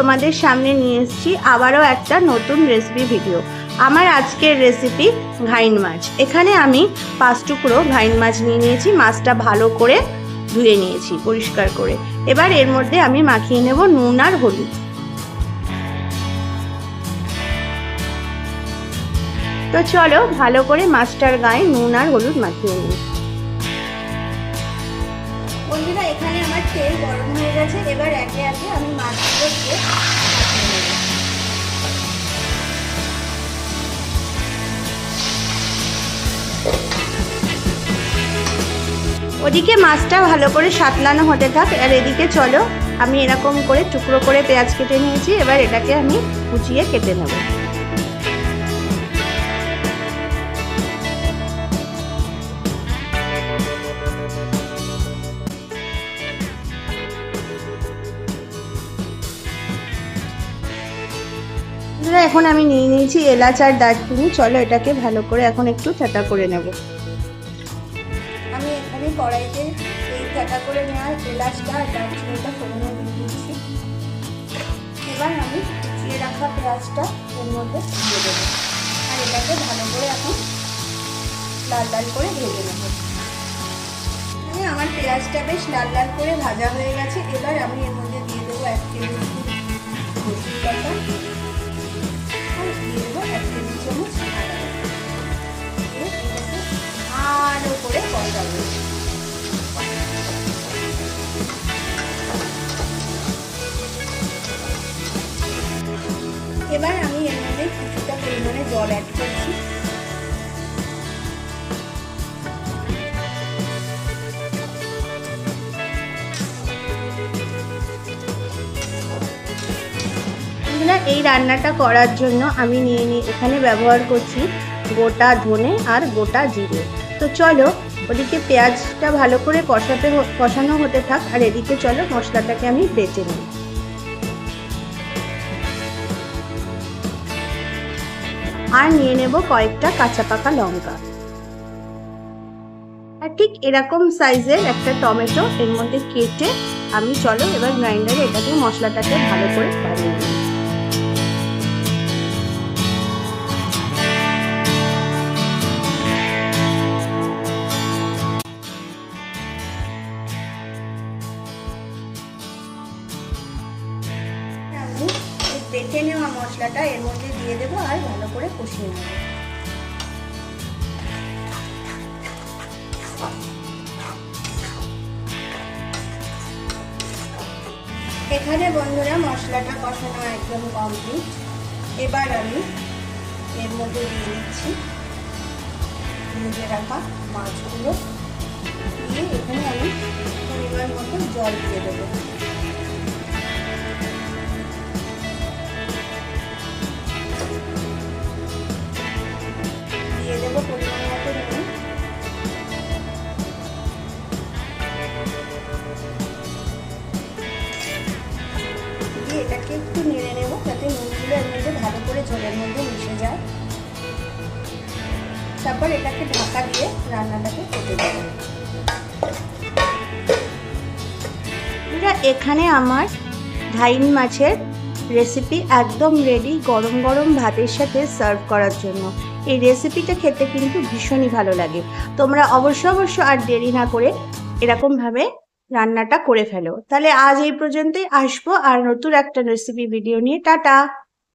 তোমাদের সামনে নিয়ে এসেছি আবারও একটা নতুন রেসিপি ভিডিও আমার আজকের রেসিপি ঘাইন মাছ। এখানে আমি পাঁচ টুকরো ঘাইন মাছ নিয়ে নিয়েছি, মাছটা ভালো করে ধুয়ে নিয়েছি, পরিষ্কার করে। এবার এর মধ্যে আমি মাখিয়ে নেব নুন আর হলুদ। তো চলো ভালো করে মাছটার গায়ে নুন আর হলুদ মাখিয়ে নিই। বন্ধুরা এখানে আমার তেল গরম হয়ে গেছে। এবার একে একে আমি মাছগুলো দিয়ে ওদিকে মাছটা ভালো করে সাতলানো হতে থাক, আর এদিকে চলো, আমি এরকম করে টুকরো করে পেঁয়াজ কেটে নিয়েছি, এবার এটাকে আমি কুচিয়ে কেটে নেব। এখন আমি নিয়ে নিয়েছি এলাচ আর দারচিনি। চলো এটাকে ভালো করে এখন একটু চাটা করে নেব। আমি এখানে কড়াইতে এই চাটা করে নেওয়ার এলাচটা আর দারচিনিটা ফোড়নে দিয়ে দিচ্ছি। এবার আমি কুচিয়ে রাখা পেঁয়াজটা এর মধ্যে দিয়ে দেবো। আর এটাকে ভালো করে এখন লাল লাল করে ভেজে নেব। মানে আমার পেঁয়াজটা বেশ লাল লাল করে ভাজা হয়ে গেছে। এবার আমি এর মধ্যে দিয়ে দেবো এক রসুন জল অ্যাড করছি এই রান্নাটা করার জন্য আমি নিয়ে নিই এখানে ব্যবহার করছি গোটা ধনে আর গোটা জিরে। তো চলো, ওদিকে পেঁয়াজটা ভালো করে কষাতে কষানো হতে থাক, আর এদিকে চলো মশলাটাকে আমি বেটে নিই আর নিয়ে নেব কয়েকটা কাঁচা পাকা লঙ্কা। আর ঠিক এরকম সাইজের একটা টমেটো এর মধ্যে কেটে আমি চলো এবার গ্রাইন্ডারে এটাকে মশলাটাকে ভালো করে বানিয়ে নিই। বেটে নেওয়া মশলাটা এর মধ্যে দিয়ে দেবো আর ভালো করে কষিয়ে নেব। এখানে বন্ধুরা মশলাটা কষানো একদম কমপ্লিট এবার আমি এর মধ্যে দিয়ে দিচ্ছি ভেজে রাখা মাছগুলো। দিয়ে এখানে আমি পরিমাণ মতো জল দিয়ে দেবো। তারপর এটাকে ঢাকা দিয়ে রান্নাটাকে করতে দেবো এখানে আমার ধাইন মাছের রেসিপি একদম রেডি গরম গরম ভাতের সাথে সার্ভ করার জন্য। এই রেসিপিটা খেতে কিন্তু ভীষণই ভালো লাগে। তোমরা অবশ্য অবশ্য আর দেরি না করে এরকমভাবে রান্নাটা করে ফেলো। তাহলে আজ এই পর্যন্তই আসব আর নতুন একটা রেসিপি ভিডিও নিয়ে। টাটা!